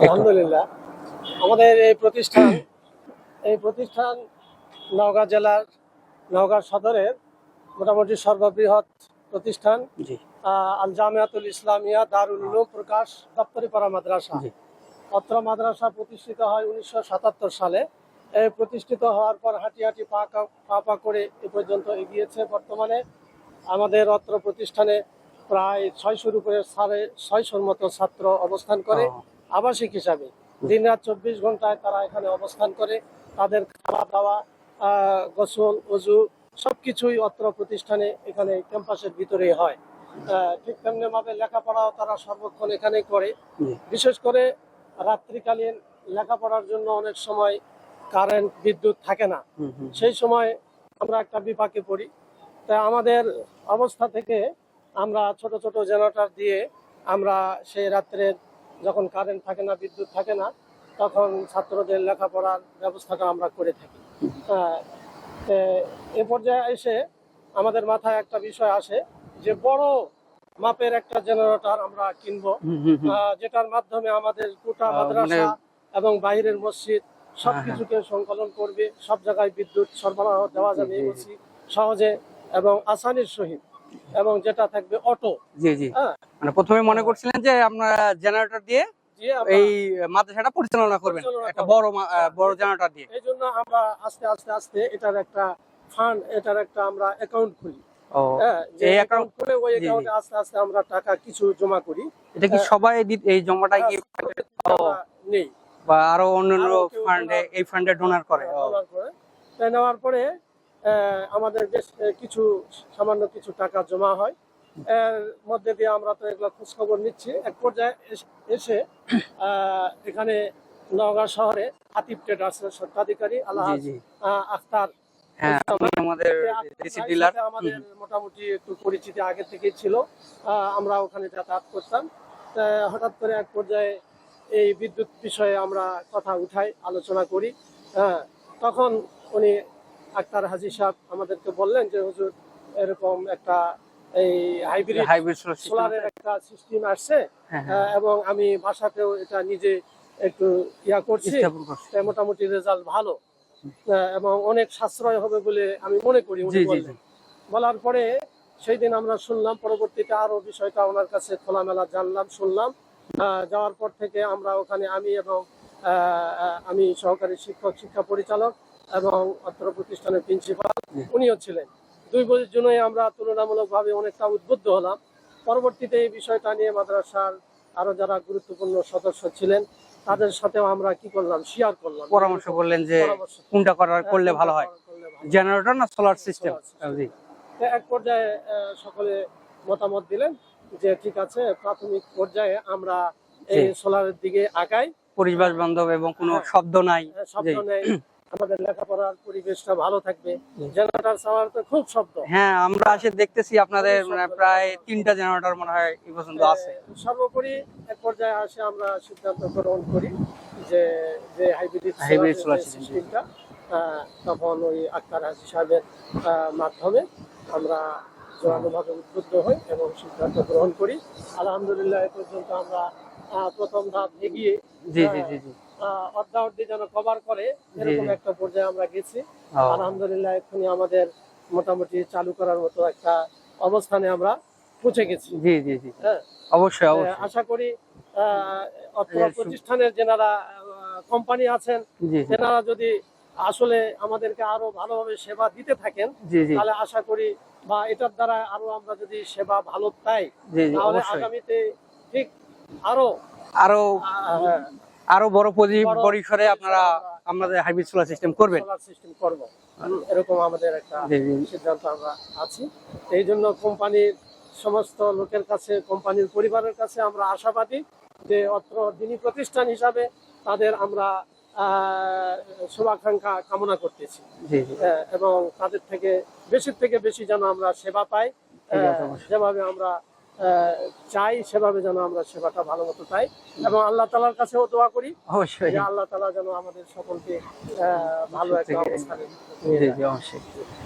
আলহামদুলিল্লাহ। আমাদের এই প্রতিষ্ঠান এই প্রতিষ্ঠান নওগাঁ জেলার নওগাঁ সদরের মোটামুটি সর্ববৃহৎ প্রতিষ্ঠান। আল জামিয়াতুল ইসলামিয়া দারুল উলুম প্রকাশ দপ্তরিপাড়া মাদ্রাসা। অত্র মাদ্রাসা প্রতিষ্ঠিত হয় উনিশশো সাতাত্তর সালে। এই প্রতিষ্ঠিত হওয়ার পর হাঁটি হাঁটি পা পা করে এ পর্যন্ত এগিয়েছে বর্তমানে। আমাদের অত্র প্রতিষ্ঠানে প্রায় ছয়শোর উপরে সাড়ে ছয়শোর মতো ছাত্র অবস্থান করে। আবাসিক হিসাবে। দিন রাত চব্বিশ ঘন্টায় তারা এখানে অবস্থান করে। তাদের খাওয়া দাওয়া গোসল অজু সবকিছুই অত্র প্রতিষ্ঠানে এখানে ক্যাম্পাসের ভিতরেই হয়। ঠিক তেমনি ভাবে লেখাপড়াও তারা সর্বক্ষণ এখানে করে। বিশেষ করে রাত্রিকালীন লেখাপড়ার জন্য অনেক সময় কারেন্ট বিদ্যুৎ থাকে না। সেই সময় আমরা একটা বিপাকে পড়ি। তাই আমাদের অবস্থা থেকে আমরা ছোট ছোট জেনারেটর দিয়ে আমরা সেই রাত্রে যখন কারেন্ট থাকে না বিদ্যুৎ থাকে না তখন ছাত্রদের লেখাপড়ার ব্যবস্থাটা আমরা করে থাকি। হ্যাঁ, এ পর্যায়ে এসে আমাদের মাথায় একটা বিষয় আসে যে বড় মাপের একটা জেনারেটর আমরা কিনবো যেটার মাধ্যমে আমাদের গোটা মাদ্রাসা মানে- এবং বাইরের মসজিদ সবকিছুকে সংকলন করবে সব জায়গায় বিদ্যুৎ সরবরাহ দেওয়া যাবে সহজে এবং আসানির সহিত। এবং যেটা থাকবে অটো জি জি। হ্যাঁ। মানে প্রথমে মনে করছিলেন যে আপনারা জেনারেটর দিয়ে এই মাদ্রাসাটা পরিচালনা করবেন একটা বড় বড় জেনারেটর দিয়ে। এই জন্য আমরা আস্তে আস্তে আস্তে এটার একটা ফান্ড এটার একটা আমরা অ্যাকাউন্ট খুলি। ও হ্যাঁ যে এই অ্যাকাউন্ট খুলে ওই জি, জি। অ্যাকাউন্টে আস্তে আস্তে আমরা টাকা কিছু জমা করি। এটা কি হ্যাঁ। সবাই এই জমাটা কি নেই। বা আরও অন্যান্য ফান্ডে এই ফান্ডে ডোনার করে। তাই নেওয়ার পরে আমাদের বেশ কিছু সামান্য কিছু টাকা জমা হয়। এর মধ্যে দিয়ে আমরা তো এগুলো খোঁজখবর নিচ্ছি। এক পর্যায়ে এসে এখানে নওগাঁ শহরে আতিফ ট্রেডার্সের স্বত্বাধিকারী আল্লাহ আখতার হ্যাঁ আমাদের মোটামুটি একটু পরিচিতি আগে থেকেই ছিল। আমরা ওখানে যাতায়াত করতাম। হঠাৎ করে এক পর্যায়ে এই বিদ্যুৎ বিষয়ে আমরা কথা উঠাই আলোচনা করি। হ্যাঁ তখন উনি আক্তার হাজি সাহেব আমাদেরকে বললেন যে হুজুর এরকম একটা এই হাইব্রিড হাইব্রিড সোলারের একটা সিস্টেম আসছে আহ, এবং আমি বাসাতেও এটা নিজে একটু ইয়া করছি। স্থাপন করছে। তাই মোটামুটি রেজাল্ট ভালো। এবং অনেক সাশ্রয় হবে বলে আমি মনে করি উনি বললেন। বলার পরে সেই দিন আমরা শুনলাম পরবর্তীতে আরও বিষয়টা ওনার কাছে খোলামেলা জানলাম শুনলাম। যাওয়ার পর থেকে আমরা ওখানে আমি এবং আমি সহকারী শিক্ষক শিক্ষা পরিচালক এবং অত্র প্রতিষ্ঠানের প্রিন্সিপাল উনিও ছিলেন। দুই বছর জন্যই আমরা তুলনামূলকভাবে অনেকটা উদ্বুদ্ধ হলাম। পরবর্তীতে এই বিষয়টা নিয়ে মাদ্রাসার আরও যারা গুরুত্বপূর্ণ সদস্য ছিলেন তাদের সাথেও আমরা কি করলাম শেয়ার করলাম। পরামর্শ করলেন যে কোনটা করার করলে ভালো হয়। জেনারেটর না সোলার সিস্টেম এক পর্যায়ে সকলে মতামত দিলেন যে ঠিক আছে প্রাথমিক পর্যায়ে আমরা এই সোলারের দিকে আগাই। পরিবেশ বান্ধব এবং কোনো হ্যাঁ। শব্দ নাই। শব্দ জি। নেই। আমাদের লেখাপড়ার পরিবেশটা ভালো থাকবে। জেনারেটর তো খুব শব্দ। হ্যাঁ আমরা আসে দেখতেছি আপনাদের প্রায় তিনটা জেনারেটর মনে হয় এই পর্যন্ত আছে। সর্বোপরি এক পর্যায়ে আসে আমরা সিদ্ধান্ত গ্রহণ করি যে যে হাইব্রিড system, জি। সিস্টেমটা তখন ওই আক্তার হাজি সাহেবের মাধ্যমে আমরা জোরালোভাবে উদ্বুদ্ধ হই এবং সিদ্ধান্ত গ্রহণ করি। আলহামদুলিল্লাহ এ পর্যন্ত আমরা প্রথম ধাপ এগিয়ে জি জি জি অর্ধাবধি যেন কভার করে এরকম একটা পর্যায়ে আমরা গেছি। আলহামদুলিল্লাহ এক্ষুনি আমাদের মোটামুটি চালু করার মতো একটা অবস্থানে আমরা পৌঁছে গেছি। জি জি জি। হ্যাঁ। অবশ্যই অবশ্যই। আশা করি প্রতিষ্ঠানের যেনারা কোম্পানি আছেন তেনারা যদি আসলে আমাদেরকে আরও ভালোভাবে সেবা দিতে থাকেন তাহলে আশা করি বা এটার দ্বারা আরও আমরা যদি সেবা ভালো পাই তাহলে আগামীতে ঠিক আরও আরও হ্যাঁ, আরও বড় পরিসরে আপনারা আমাদের হাইব্রিড সোলার সিস্টেম করবেন। সিস্টেম করব। এরকম আমাদের একটা সিদ্ধান্ত আমরা আছি। এই জন্য কোম্পানির সমস্ত লোকের কাছে কোম্পানির পরিবারের কাছে আমরা আশাবাদী যে অত্র দিনী প্রতিষ্ঠান হিসাবে তাদের আমরা শুভাকাঙ্ক্ষা কামনা করতেছি। এবং তাদের থেকে বেশি থেকে বেশি যেন আমরা সেবা পাই। যেভাবে আমরা চাই সেভাবে যেন আমরা সেবাটা ভালো মতো পাই। এবং আল্লাহ তালার কাছেও দোয়া করি অবশ্যই। আল্লাহ তালা যেন আমাদের সকলকে আহ, ভালো একটা অবস্থানে অবশ্যই।